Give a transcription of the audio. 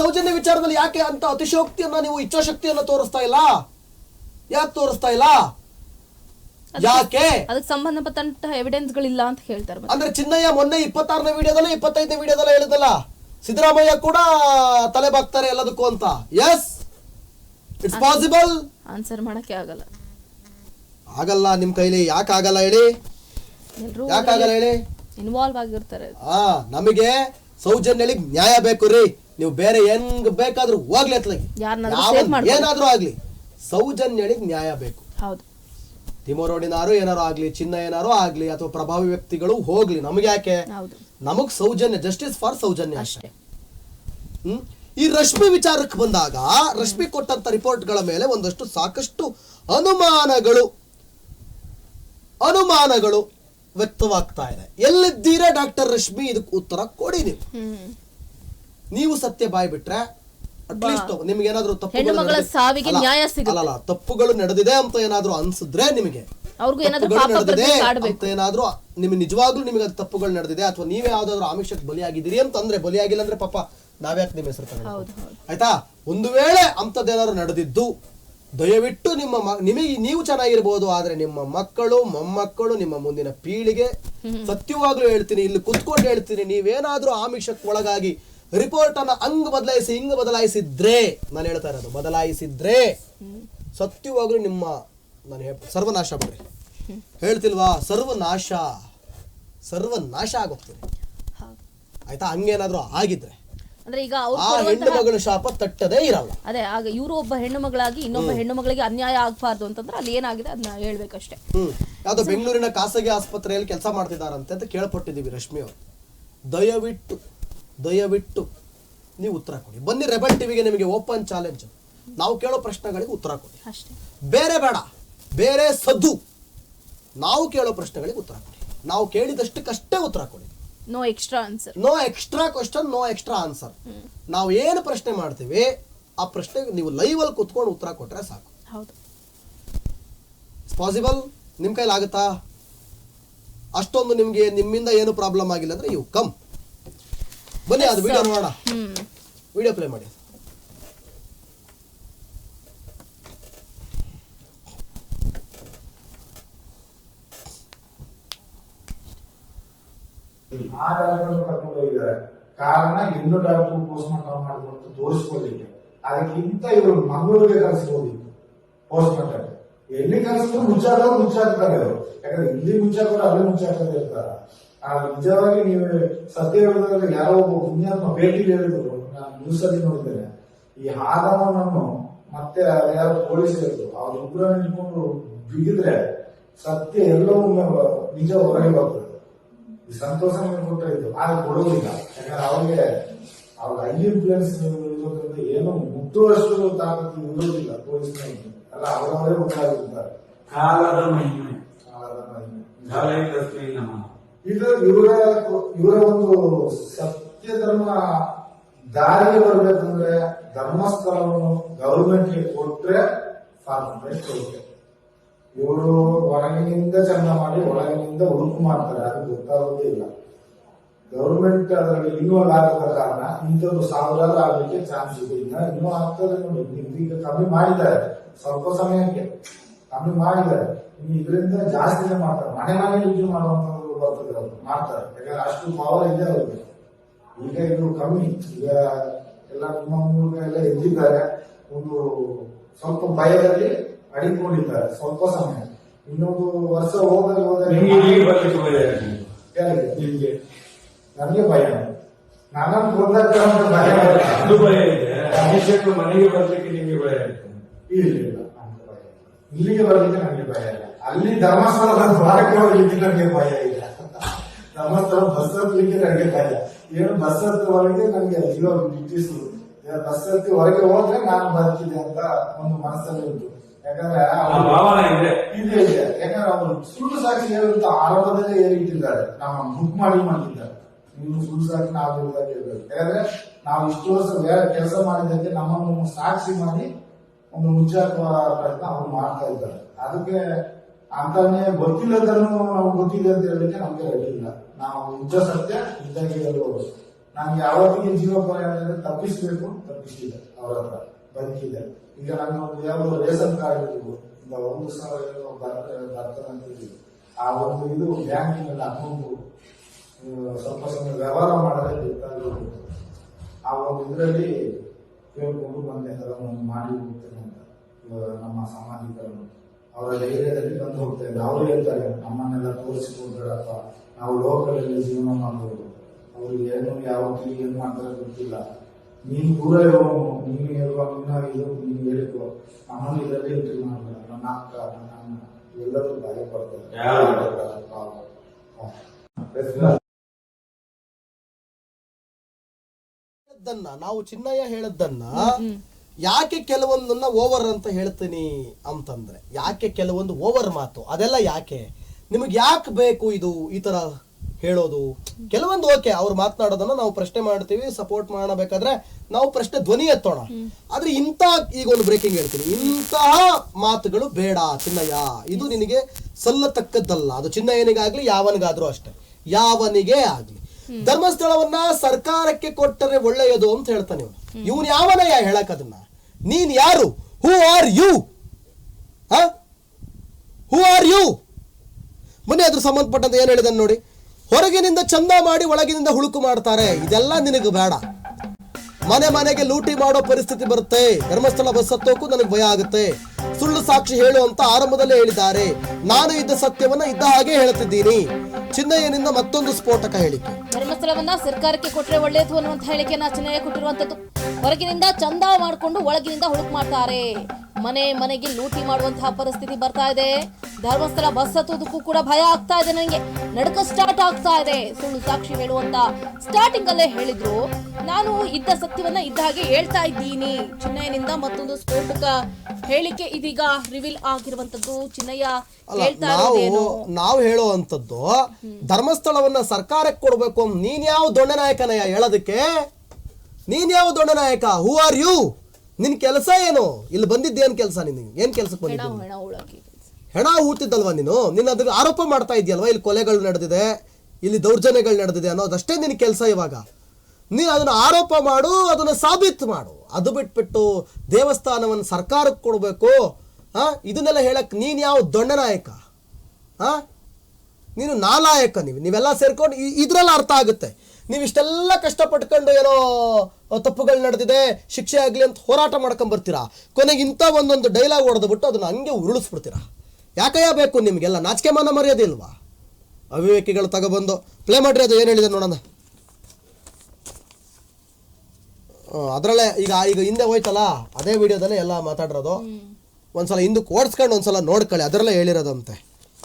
ಸೌಜನ್ಯ ವಿಚಾರದಲ್ಲಿ ಯಾಕೆ ಅಂತ ಅತಿಶೋಕ್ತಿಯನ್ನ ನೀವು ಇಚ್ಛಾಶಕ್ತಿಯನ್ನ ತೋರಿಸ್ತಾ ಇಲ್ಲ? ಯಾಕೆ ತೋರಿಸ್ತಾ ಇಲ್ಲ? ಯಾಕೆ? ಅದಕ್ಕೆ ಸಂಬಂಧಪಟ್ಟಂತಹ ಎವಿಡೆನ್ಸ್ ಗಳಿಲ್ಲ ಅಂತ ಹೇಳ್ತಾರೆ ಅಂದ್ರೆ ಚಿನ್ನಯ್ಯ ಮೊನ್ನೆ ಇಪ್ಪತ್ತಾರನೇ ವಿಡಿಯೋದಲ್ಲ ಇಪ್ಪತ್ತೈದನೇ ವಿಡಿಯೋದಲ್ಲ ಹೇಳಿದಲ್ಲ ಸಿದ್ದರಾಮಯ್ಯ ಕೂಡ ತಲೆ ಬಾಗ್ತಾರೆ ಎಲ್ಲದಕ್ಕೂ ಅಂತ. ಎಸ್ ಇಟ್ಸ್ ಪಾಸಿಬಲ್ ಆನ್ಸರ್ ಮಾಡಕ್ಕೆ ಆಗಲ್ಲ. ಆಗಲ್ಲ ನಿಮ್ ಕೈಲಿ ಯಾಕೆ ಆಗಲ್ಲ ಹೇಳಿ? ಯಾಕೆ ಯಾಕಾಗಲ್ಲ ಹೇಳಿ? ಇನ್ವಾಲ್ವ್ ಆಗಿರ್ತಾರೆ. ಹಾ ನಮಗೆ ಸೌಜನ್ಯಲಿ ನ್ಯಾಯ ಬೇಕು ರೀ. ನೀವು ಬೇರೆ ಹೆಂಗ್ ಬೇಕಾದ್ರೂ ಹೋಗ್ಲಿ ಅತ್ಲಾಗಿ. ಯಾರ್ನಾದ್ರೂ. ಏನಾದ್ರೂ ಆಗ್ಲಿ. ಸೌಜನ್ಯಳಿಗೆ ನ್ಯಾಯ ಬೇಕು. ಹೌದು. ತಿಮೋರೋಡಿನಾರು ಏನಾರು ಆಗ್ಲಿ ಚಿನ್ನ ಏನಾರು ಆಗ್ಲಿ ಅಥವಾ ಪ್ರಭಾವಿ ವ್ಯಕ್ತಿಗಳು ಹೋಗ್ಲಿ ನಮ್ಗೆ ಯಾಕೆ? ಹೌದು. ನಮಗ್ ಸೌಜನ್ಯ ಜಸ್ಟಿಸ್ ಫಾರ್ ಸೌಜನ್ಯ ಅಷ್ಟೇ. ಅಷ್ಟೇ. ಹ್ಮ್? ಈ ರಶ್ಮಿ ವಿಚಾರಕ್ಕೆ ಬಂದಾಗ ರಶ್ಮಿ ಕೊಟ್ಟಂತ ರಿಪೋರ್ಟ್ಗಳ ಮೇಲೆ ಒಂದಷ್ಟು ಸಾಕಷ್ಟು ಅನುಮಾನಗಳು ಅನುಮಾನಗಳು ವ್ಯಕ್ತವಾಗ್ತಾ ಇದೆ. ಎಲ್ಲಿದ್ದೀರಾ ಡಾಕ್ಟರ್ ರಶ್ಮಿ? ಇದಕ್ಕೆ ಉತ್ತರ ಕೊಡಿ ನೀವು. ಹ್ಮ್. ನೀವು ಸತ್ಯ ಬಾಯಿ ಬಿಟ್ರೆ ಅಟ್ಲೀಸ್ಟ್ ನಿಮ್ಗೆ ಏನಾದ್ರೂ ತಪ್ಪುಗಳು ಹೆಣ್ಣುಮಗಳ ಸಾವಿಗೆ ನ್ಯಾಯ ಸಿಗುತ್ತೆ. ಅಲ್ಲ, ಅಲ್ಲ, ತಪ್ಪುಗಳು ನಡೆದಿದೆ ಅಂತ ಏನಾದ್ರೂ ಅನ್ಸಿದ್ರೆ ನಿಮಗೆ. ಅವ್ರಿಗೂ ಏನಾದ್ರೂ ಪಾಪ ನಡೆದಿದೆ ಪ್ರಜ್ಞೆ ಕಾಡ್ಬೇಕು. ಅಂತ ಏನಾದ್ರೂ ನಿಮ್ಗೆ ನಿಜವಾಗ್ಲೂ ನಿಮಗೆ ಅದು ತಪ್ಪುಗಳು ನಡೆದಿದೆ ಅಥವಾ ನೀವೇ ಯಾವ್ದಾದ್ರು ಆಮಿಷಕ್ಕೆ ಬಲಿಯಾಗಿದ್ದೀರಿ ಅಂತಂದ್ರೆ ಬಲಿಯಾಗಿಲ್ಲ ಅಂದ್ರೆ ಪಾಪ ನಾವ್ಯಾಕೆ ನಿಮ್ಮ ಹೆಸರು ಹೌದು ಆಯ್ತಾ? ಒಂದು ವೇಳೆ ಅಂಥದ್ದೇನಾದ್ರು ನಡೆದಿದ್ದು ದಯವಿಟ್ಟು ನಿಮ್ಮ ನಿಮಗೆ ನೀವು ಚೆನ್ನಾಗಿರ್ಬೋದು ಆದ್ರೆ ನಿಮ್ಮ ಮಕ್ಕಳು ಮೊಮ್ಮಕ್ಕಳು ನಿಮ್ಮ ಮುಂದಿನ ಪೀಳಿಗೆ ಸತ್ಯವಾಗ್ಲೂ ಹೇಳ್ತೀನಿ ಇಲ್ಲಿ ಕುತ್ಕೊಂಡು ಹೇಳ್ತೀನಿ ನೀವೇನಾದ್ರೂ ಆಮಿಷಕ್ಕೆ ಒಳಗಾಗಿ ರಿಪೋರ್ಟ್ ಅನ್ನ ಹಂಗ್ ಬದಲಾಯಿಸಿ ಹಿಂಗ್ ಬದಲಾಯಿಸಿದ್ರೆ ನಾನು ಹೇಳ್ತಾ ಇರೋದು ಬದಲಾಯಿಸಿದ್ರೆ ಸತ್ಯವಾಗ್ಲೂ ನಿಮ್ಮ ನಾನು ಹೇಳ್- ಸರ್ವನಾಶ ಬಿಡ್ರಿ ಹೇಳ್ತಿಲ್ವಾ? ಸರ್ವನಾಶ ಸರ್ವನಾಶ ಆಗುತ್ತೆ ಹೌದು ಆಯ್ತಾ? ಹಂಗೇನಾದ್ರೂ ಆಗಿದ್ರೆ. ಅಂದ್ರೆ ಈಗ ಹೆಣ್ಣು ಮಗಳ ಶಾಪ ತಟ್ಟದೇ ಇರಲ್ಲ. ಅದೇ ಆಗ ಇವರು ಒಬ್ಬ ಹೆಣ್ಣು ಮಗಳಾಗಿ ಇನ್ನೊಬ್ಬ ಹೆಣ್ಣು ಮಗಳಿಗೆ ಅನ್ಯಾಯ ಆಗ್ಬಾರ್ದು ಅಂತಂದ್ರೆ ಅಲ್ಲಿ ಏನಾಗಿದೆ ಅದನ್ನ ಹೇಳ್ಬೇಕಷ್ಟೇ. ಹ್ಮ್. ಯಾವ್ದೋ ಬೆಂಗಳೂರಿನ ಖಾಸಗಿ ಆಸ್ಪತ್ರೆಯಲ್ಲಿ ಕೆಲಸ ಮಾಡ್ತಿದ್ದಾರಂತೆ ಅಂತ ಕೇಳ್ಪಟ್ಟಿದ್ದೀವಿ ರಶ್ಮಿ ಅವರು. ದಯವಿಟ್ಟು ದಯವಿಟ್ಟು ನೀವು ಉತ್ತರ ಕೊಡಿ. ಬನ್ನಿ ರೆಬಲ್ ಟಿವಿಗೆ ನಿಮಗೆ ಓಪನ್ ಚಾಲೆಂಜ್. ನಾವು ಕೇಳೋ ಪ್ರಶ್ನೆಗಳಿಗೆ ಉತ್ತರ ಕೊಡಿ. ಅಷ್ಟೇ. ಬೇರೆ ಬೇಡ. ಬೇರೆ ಸದ್ದು. ನಾವು ಕೇಳೋ ಪ್ರಶ್ನೆಗಳಿಗೆ ಉತ್ತರ ಕೊಡಿ. ನಾವು ಕೇಳಿದಷ್ಟಕ್ಕಷ್ಟೇ ಉತ್ತರ ಕೊಡಿ. No extra answer no extra question no extra answer ನಾವು ಏನು ಪ್ರಶ್ನೆ ಮಾಡ್ತೀವಿ ಆ ಪ್ರಶ್ನೆಗೆ ನೀವು ಲೈವ್ ಅಲ್ಲಿ ಕುತ್ಕೊಂಡು ಉತ್ತರ ಕೊಟ್ಟರೆ ಸಾಕು. ಹೌದು. ಪಾಸಿಬಲ್ ನಿಮ್ಮ ಕೈಲಾಗುತ್ತಾ? ಅಷ್ಟೊಂದು ನಿಮಗೆ ನಿಮ್ಮಿಂದ ಏನು ಪ್ರಾಬ್ಲಮ್ ಆಗಿಲ್ಲ ಅಂದ್ರೆ ಯು ಕಮ್ ಬನ್ನಿ ಅದು ವಿಡಿಯೋ ನೋಡೋಣ. ವಿಡಿಯೋ ಪ್ಲೇ ಮಾಡಿ. ಆ ಡಾಕ್ಟರ್ ಕರ್ಕೊಂಡು ಹೋಗಿದ್ದಾರೆ. ಕಾರಣ ಇನ್ನೂ ಡಾಕ್ಟರ್ ಪೋಸ್ಟ್ ಮಾರ್ಟಮ್ ಮಾಡಿದ್ರು ಅಂತ ತೋರಿಸ್ಕೊಳ್ಳಿಕ್ಕೆ ಅದಕ್ಕಿಂತ ಇವರು ಮಂಗಳೂರಿಗೆ ಕಳಿಸ್ಬೋದಿತ್ತು ಪೋಸ್ಟ್ ಮಾರ್ಟಮ್ ಎಲ್ಲಿ ಕಳಿಸಿದ್ರು ಮುಚ್ಚಾಡೋರು ಮುಚ್ಚಾಕ್ತಾರೆ ಅವರು. ಯಾಕಂದ್ರೆ ಇಲ್ಲಿ ಮುಚ್ಚಾಕೋರು ಅಲ್ಲಿ ಮುಚ್ಚಾಕದೇ ಇರ್ತಾರ ಆ ನಿಜವಾಗಿ ನೀವು ಸತ್ಯ ಹೇಳಿದಾಗ ಯಾರೋ ಒಬ್ಬ ಪುಣ್ಯಾತ್ಮ ಭೇಟಿ ಹೇಳಿದ್ರು. ನಾನು ನ್ಯೂಸ್ ಅಲ್ಲಿ ನೋಡಿದ್ದೇನೆ. ಈ ನಾನು ಮತ್ತೆ ಯಾರು ಪೊಲೀಸ್ ಹೇಳಿದ್ರು ಅವ್ರಿಬ್ಬರನ್ನ ನಿಂತ್ಕೊಂಡು ಬಿಗಿದ್ರೆ ಸತ್ಯ ಎಲ್ಲವೂ ನಿಜ ಹೊರಗೆ ಬರ್ತದೆ. ಈ ಸಂತೋಷ ಕೊಟ್ಟರೆ ಇದು. ಆಗ ಕೊಡೋದಿಲ್ಲ ಯಾಕಂದ್ರೆ ಅವ್ರಿಗೆ ಅವ್ರ ಐ ಇನ್ಫ್ಲೂಯೆನ್ಸ್ ಇರೋದ್ರಿಂದ ಏನು ಮುಟ್ಟುವಷ್ಟು ತಾಕತ್ತು ಇರೋದಿಲ್ಲ ಪೊಲೀಸ್ ಅಲ್ಲ ಅವರವರೇ ಉಂಟಾಗಿರ್ತಾರೆ ಕಾಲದ ಮಹಿಮೆ. ಕಾಲದ ಮಹಿಮೆ. ಇದು ಇವರ ಇವರ ಒಂದು ಸತ್ಯ ಧರ್ಮ ದಾರಿಗೆ ಬರ್ಬೇಕಂದ್ರೆ ಧರ್ಮಸ್ಥಳವನ್ನು ಗೌರ್ಮೆಂಟ್ಗೆ ಕೊಟ್ರೆ ಫಾರ್ಮೆಸ್ಟ್ ಕೊಡುತ್ತೆ. ಇವರು ಹೊರಗಿನಿಂದ ಚಂದ ಮಾಡಿ, ಒಳಗಿನಿಂದ ಉಳುಕು ಮಾಡ್ತಾರೆ. ಅದು ಗೊತ್ತಾಗೋದೇ ಇಲ್ಲ. ಗವರ್ಮೆಂಟ್ ಅದರಲ್ಲಿ ಇನ್ವಾಲ್ವ್ ಆಗದ ಕಾರಣ ಇಂಥದ್ದು ಸಾವಿರಾರು ಆಗಲಿಕ್ಕೆ ಚಾನ್ಸ್ ಇದೆ. ಇನ್ನ ಆಗ್ತದೆ ನೋಡಿ. ಈಗ- ಕಮ್ಮಿ ಮಾಡಿದ್ದಾರೆ. ಸ್ವಲ್ಪ ಸಮಯಕ್ಕೆ ಕಮ್ಮಿ ಮಾಡಿದ್ದಾರೆ. ಇದರಿಂದ ಜಾಸ್ತಿನೇ ಮಾಡ್ತಾರೆ. ಮನೆ ಮನೆ ಯೂಸ್ ಅವರು ಮಾಡ್ತಾರೆ. ಯಾಕಂದ್ರೆ ಅಷ್ಟು ಪವರ್ ಇದೆ ಅವ್ರಿಗೆ. ಈಗ ಇದು ಕಮ್ಮಿ. ಈಗ ಎಲ್ಲ ನಿಮ್ಮ ಮೂಲಕ ಎಲ್ಲ ಎದ್ದಿದ್ದಾರೆ. ಒಂದು ಸ್ವಲ್ಪ ಭಯದಲ್ಲಿ ಅಡಿಕೊಂಡಿದ್ದಾರೆ. ಸ್ವಲ್ಪ ಸಮಯ. ಇನ್ನೊಂದು ವರ್ಷ ಆಗಿದೆ. ಯಾರಿಗೆ? ನನಗೆ ಭಯ. ನನ್ನನ್ನು ಕೊಂದಾಗ ಭಯ ಅದು ಭಯ ಇದೆ. ಅಭಿಷೇಕ್ ಮನೆಗೆ ಬರ್ಲಿಕ್ಕೆ ನಿಮಗೆ ಭಯ ಇಲ್ಲ. ಇಲ್ಲಿಗೆ ಬರ್ಲಿಕ್ಕೆ ನನಗೆ ಭಯ ಇಲ್ಲ. ಅಲ್ಲಿ ಧರ್ಮಸ್ಥಳದ ದ್ವಾರಕ್ಕೆ ಹೋಗ್ಲಿಕ್ಕೆ ನನಗೆ ಭಯ ಇಲ್ಲ. ಧರ್ಮಸ್ಥಳ ಬಸ್ ಹತ್ತಲಿಕ್ಕೆ ನನಗೆ ಭಯ ಏನು ಬಸ್ ಹತ್ತುವರೆಗೆ ನನಗೆ ಜೀವನ ಬ್ರಿಟಿಷ್ ಬಸ್ ಹತ್ತಿ ಹೊರಗೆ ಹೋದ್ರೆ ನಾನು ಬರ್ತೀನಿ ಅಂತ ಒಂದು ಮನಸ್ಸಲ್ಲಿ ಉಂಟು ಯಾಕಂದ್ರೆ ಇದೆ. ಇದೆ ಯಾಕಂದ್ರೆ ಅವರು ಸುಳ್ಳು ಸಾಕ್ಷಿ ಹೇಳುವಂತ ಆರಂಭದಲ್ಲೇ ಏರಿಟ್ಟಿದ್ದಾರೆ ನಾವು ಬುಕ್ ಮಾಡಿ ಮಾಡಿದ್ದಾರೆ. ಇನ್ನು ಸುಳ್ಳು ಸಾಕ್ಷಿ ನಾವು ಹೇಳುವುದಾಗಿ ಹೇಳ್ಬೇಕು ಯಾಕಂದ್ರೆ ನಾವು ಇಷ್ಟು ವರ್ಷ ಬೇರೆ ಕೆಲಸ ಮಾಡಿದ್ದಕ್ಕೆ ನಮ್ಮನ್ನು ಸಾಕ್ಷಿ ಮಾಡಿ ಒಂದು ಮುಚ್ಚಾಕುವ ಪ್ರಯತ್ನ ಅವ್ರು ಮಾಡ್ತಾ ಇದ್ದಾರೆ. ಅದಕ್ಕೆ ಅಂತಾನೆ ಗೊತ್ತಿಲ್ಲದನ್ನು ನಾವು ಗೊತ್ತಿದೆ ಅಂತ ಹೇಳಲಿಕ್ಕೆ ನಮ್ಗೆ ರೆಡಿ ಇಲ್ಲ ನಾವು ನಿಜ ಸತ್ಯ ಇದ್ದಾಗೆ ಹೇಳುವವರು ನಾನು ಯಾವತ್ತಿಗೆ ಜೀವೋಪಾಯ ತಪ್ಪಿಸ್ಬೇಕು ತಪ್ಪಿಸಿದೆ ಅವ್ರ ಹತ್ರ ಬದುಕಿದೆ. ಈಗ ನಾನು ಯಾವ ರೇಷನ್ ಕಾರ್ಡ್ ಇರ್ಬೋದು ಈಗ ಒಂದು ಸಾವಿರ ಬರ್ತಾರೆ ಅಂತ ಇದ್ದೀವಿ. ಆ ಒಂದು ಇದು ಬ್ಯಾಂಕಿನಲ್ಲಿ ಅಕೌಂಟು ಸ್ವಲ್ಪ ಸ್ವಲ್ಪ ವ್ಯವಹಾರ ಮಾಡದೆ ಬೇಕಾಗಿರ್ಬೋದು ಆ ಒಂದು ಇದರಲ್ಲಿ ಕೇಳ್ಕೊಂಡು ಬಂದೆ, ಅದನ್ನು ಮಾಡಿ ಹೋಗ್ತೇನೆ ಅಂತ. ನಮ್ಮ ಸಾಮಾಜಿಕರನ್ನು ಅವರ ಧೈರ್ಯದಲ್ಲಿ ಬಂದು ಹೋಗ್ತೇವೆ. ಅವರು ಹೇಳ್ತಾರೆ ನಮ್ಮನ್ನೆಲ್ಲ ತೋರಿಸಿಕೊಡ್ಬೇಡಪ್ಪ. ನಾವು ಲೋಕದಲ್ಲಿ ಜೀವನ ಮಾಡಬಹುದು ಅವರು ಏನು ಯಾವತ್ತೂ ಏನ್ ಮಾಡ್ತಾರೆ ಗೊತ್ತಿಲ್ಲ. ನೀನು ದೂರ ಇರೋನು ನೀನು ಹೇಳುವ ನಿನ್ನ ಇದು ನೀನು ಹೇಳಿಕೋ. ನಮ್ಮನ್ನು ಇದರಲ್ಲಿ ಎಂಟ್ರಿ ಮಾಡಬೇಡ ನನ್ನ ಅಕ್ಕ ನನ್ನ ಅಣ್ಣ ಎಲ್ಲರೂ ಭಯ ಪಡ್ತಾರೆ ನಾವು ಚಿನ್ನಯ್ಯ ಹೇಳದ್ದನ್ನ ಯಾಕೆ ಕೆಲವೊಂದನ್ನ ಓವರ್ ಅಂತ ಹೇಳ್ತೀನಿ ಅಂತಂದ್ರೆ ಯಾಕೆ ಕೆಲವೊಂದು ಓವರ್ ಮಾತು ಅದೆಲ್ಲ ಯಾಕೆ? ನಿಮಗೆ ಯಾಕೆ ಬೇಕು ಇದು ಈ ತರ ಹೇಳೋದು? ಕೆಲವೊಂದು ಓಕೆ ಅವ್ರು ಮಾತನಾಡೋದನ್ನ ನಾವು ಪ್ರಶ್ನೆ ಮಾಡ್ತೀವಿ ಸಪೋರ್ಟ್ ಮಾಡಬೇಕಾದ್ರೆ ನಾವು ಪ್ರಶ್ನೆ ಧ್ವನಿ ಎತ್ತೋಣ. ಆದ್ರೆ ಇಂಥ ಈಗ ಒಂದು ಬ್ರೇಕಿಂಗ್ ಹೇಳ್ತೀನಿ. ಇಂತಹ ಮಾತುಗಳು ಬೇಡ ಚಿನ್ನಯ್ಯ. ಇದು ನಿನಗೆ ಸಲ್ಲತಕ್ಕದ್ದಲ್ಲ. ಅದು ಚಿನ್ನಯ್ಯನಿಗಾಗ್ಲಿ ಯಾವನಿಗಾದ್ರೂ ಅಷ್ಟೇ. ಯಾವನಿಗೆ ಆಗ್ಲಿ. ಧರ್ಮಸ್ಥಳವನ್ನ ಸರ್ಕಾರಕ್ಕೆ ಕೊಟ್ಟರೆ ಒಳ್ಳೆಯದು ಅಂತ ಹೇಳ್ತಾನೆ ಇವನು. ಇವನು ಯಾವನಯ್ಯ ಹೇಳಕ್ ಅದನ್ನ? ನೀನ್ ಯಾರು? Who are you who? Are you ಮೊನ್ನೆ ಅದ್ರ ಸಂಬಂಧಪಟ್ಟಂತ ಏನು ಹೇಳಿದ ನೋಡಿ? ಹೊರಗಿನಿಂದ ಚಂದ ಮಾಡಿ ಒಳಗಿನಿಂದ ಹುಳುಕು ಮಾಡ್ತಾರೆ. ಇದೆಲ್ಲ ನಿನಗೆ ಬೇಡ. ಮನೆ ಮನೆಗೆ ಲೂಟಿ ಮಾಡೋ ಪರಿಸ್ಥಿತಿ ಬರುತ್ತೆ. ಧರ್ಮಸ್ಥಳ ಬಸ್ ಹತ್ತೋಕ್ಕೂ ನನಗೆ ಭಯ ಆಗುತ್ತೆ. ಸುಳ್ಳು ಸಾಕ್ಷಿ ಹೇಳು ಅಂತ ಆರಂಭದಲ್ಲೇ ಹೇಳಿದ್ದಾರೆ. ನಾನು ಇದ್ದ ಸತ್ಯವನ್ನ ಇದ್ದ ಹಾಗೆ ಹೇಳ್ತಿದ್ದೀನಿ. ಚಿನ್ನಯ್ಯನಿಂದ ಮತ್ತೊಂದು ಸ್ಫೋಟಕ ಹೇಳಿಕೆ. ಧರ್ಮಸ್ಥಳವನ್ನ ಸರ್ಕಾರಕ್ಕೆ ಕೊಟ್ಟರೆ ಒಳ್ಳೆಯದು ಅನ್ನುವಂತ ಹೇಳಿಕೆಯನ್ನ ಚಿನ್ನಯ್ಯ ಕೊಟ್ಟಿರುವಂತದ್ದು ಹೊರಗಿನಿಂದ ಚಂದ ಮಾಡಿಕೊಂಡು ಒಳಗಿನಿಂದ ಹುಡುಕ್ ಮಾಡ್ತಾರೆ. ಮನೆ ಮನೆಗೆ ಲೂಟಿ ಮಾಡುವಂತಹ ಪರಿಸ್ಥಿತಿ ಬರ್ತಾ ಇದೆ. ಧರ್ಮಸ್ಥಳ ಬಸ್ ಹತ್ತೋದಕ್ಕೂ ಕೂಡ ಭಯ ಆಗ್ತಾ ಇದೆ ನನಗೆ ನಡಕ ಸ್ಟಾರ್ಟ್ ಆಗ್ತಾ ಇದೆ. ಸುಳ್ಳು ಸಾಕ್ಷಿ ಹೇಳುವಂತ ಸ್ಟಾರ್ಟಿಂಗ್ ಅಲ್ಲೇ ಹೇಳಿದ್ರು. ನಾನು ಇದ್ದ ಸತ್ಯವನ್ನ ಇದ್ದ ಹಾಗೆ ಹೇಳ್ತಾ ಇದ್ದೀನಿ. ಚಿನ್ನಯ್ಯನಿಂದ ಮತ್ತೊಂದು ಸ್ಫೋಟಕ ಹೇಳಿಕೆ ಇದೀಗ ರಿವೀಲ್ ಆಗಿರುವಂತದ್ದು. ಚಿನ್ನಯ್ಯ ಹೇಳ್ತಾ ನಾವು ನಾವು ಹೇಳುವಂತದ್ದು ಧರ್ಮಸ್ಥಳವನ್ನ ಸರ್ಕಾರಕ್ಕೆ ಕೊಡ್ಬೇಕು ನೀನ್ ಯಾವ ದೊಡ್ಡ ನಾಯಕನಯ್ಯ ಹೇಳೋದಕ್ಕೆ? ನೀನ್ ಯಾವ ದೊಡ್ಡ ನಾಯಕ? ಹೂ ಆರ್ ಯು ನಿನ್ ಕೆಲಸ ಏನು? ಇಲ್ಲಿ ಬಂದಿದ್ದೇನ್ ಕೆಲಸ ನಿನ್ ಏನ್ ಕೆಲ್ಸಕ್ಕೆ ಹೆಣ ಬಂದಿದ್ದೀನಿ ಹೆಣ ಊತಿದ್ದಲ್ವಾ ನೀನು? ನೀನು ಅದ್ರ ಆರೋಪ ಮಾಡ್ತಾ ಇದೆಯಲ್ವಾ? ಇಲ್ಲಿ ಕೊಲೆಗಳು ನಡೆದಿದೆ, ಇಲ್ಲಿ ದೌರ್ಜನ್ಯಗಳು ನಡೆದಿದೆ ಅನ್ನೋದಷ್ಟೇ ನಿನ್ನ ಕೆಲಸ ಇವಾಗ. ನೀನು ಅದನ್ನು ಆರೋಪ ಮಾಡು, ಅದನ್ನು ಸಾಬೀತು ಮಾಡು. ಅದು ಬಿಟ್ಬಿಟ್ಟು ದೇವಸ್ಥಾನವನ್ನು ಸರ್ಕಾರಕ್ಕೆ ಕೊಡಬೇಕು. ಹಾಂ ಇದನ್ನೆಲ್ಲ ಹೇಳಕ್ಕೆ ನೀನು ಯಾವ ದೊಡ್ಡ ನಾಯಕ? ಹಾ ನೀನು ನಾಲಾಯಕ ನೀವು ನೀವೆಲ್ಲ ಸೇರ್ಕೊಂಡು ಇದರಲ್ಲಿ ಇದ್ರಲ್ಲಿ ಅರ್ಥ ಆಗುತ್ತೆ. ನೀವು ಇಷ್ಟೆಲ್ಲ ಕಷ್ಟಪಟ್ಕೊಂಡು ಏನೋ ತಪ್ಪುಗಳು ನಡೆದಿದೆ, ಶಿಕ್ಷೆ ಆಗಲಿ ಅಂತ ಹೋರಾಟ ಮಾಡ್ಕೊಂಡ್ಬರ್ತೀರಾ ಕೊನೆಗೆ ಇಂಥ ಒಂದೊಂದು ಡೈಲಾಗ್ ಹೊಡೆದ್ಬಿಟ್ಟು ಅದನ್ನು ಹಂಗೆ ಉರುಳಿಸ್ಬಿಡ್ತೀರಾ? ಯಾಕಯ್ಯ ಬೇಕು ನಿಮಗೆಲ್ಲ ನಾಚಿಕೆ ಮಾನ ಮರೆಯೋದಿಲ್ವಾ ಇಲ್ವಾ? ಅವಿವೇಕಿಗಳು ತಗೊಬಂದು ಪ್ಲೇ ಮಾಡ್ರಿ ಅದು ಏನು ಹೇಳಿದೆ ನೋಡೋಣ. ಅದರಲ್ಲೇ ಈಗ ಈಗ ಹಿಂದೆ ಹೋಯ್ತಲ್ಲ ಅದೇ ವಿಡಿಯೋದಲ್ಲೇ ಎಲ್ಲ ಮಾತಾಡಿರೋದು. ಒಂದ್ಸಲ ಹಿಂದಕ್ಕೆ ಓಡಿಸ್ಕೊಂಡು ಒಂದ್ಸಲ ನೋಡ್ಕೊಳ್ಳಿ ಅದರಲ್ಲೇ ಹೇಳಿರೋದಂತೆ.